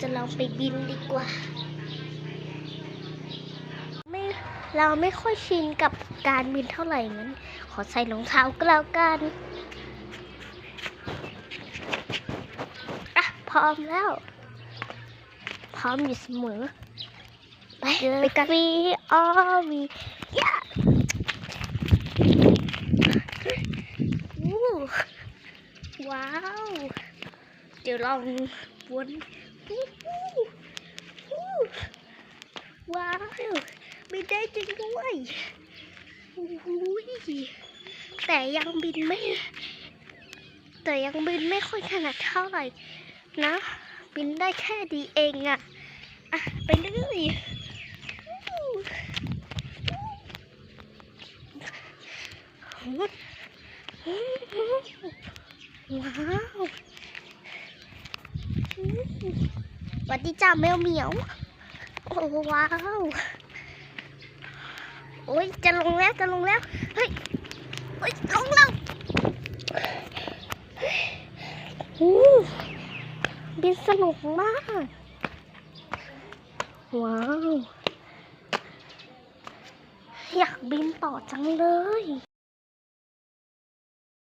จะลองไปบินดีกว่า ไม่เราไม่ค่อยชินกับการบินเท่าไหร่งั้น ขอใส่รองเท้าก็แล้วกันอะพร้อมแล้ว พร้อมอยู่เสมอ ไปไปกันวีออวียะอู้ว้าว เดี๋ยวลองวนอู้หูอู้ ว้าวบินได้จริงด้วยแต่ยังบินไม่ แต่ยังบินไม่ค่อยถนัดเท่าไหร่นะ บินได้แค่ดีเองอะอะไปเลยอู้ว้าว วัสดีจ้าแมวเหมียว โอ้ว้าว โอ้ยจะลงแล้วจะลงแล้ว เฮ้ยเฮ้ยลงแล้วอู้บินสนุกมาก ว้าว อยากบินต่อจังเลย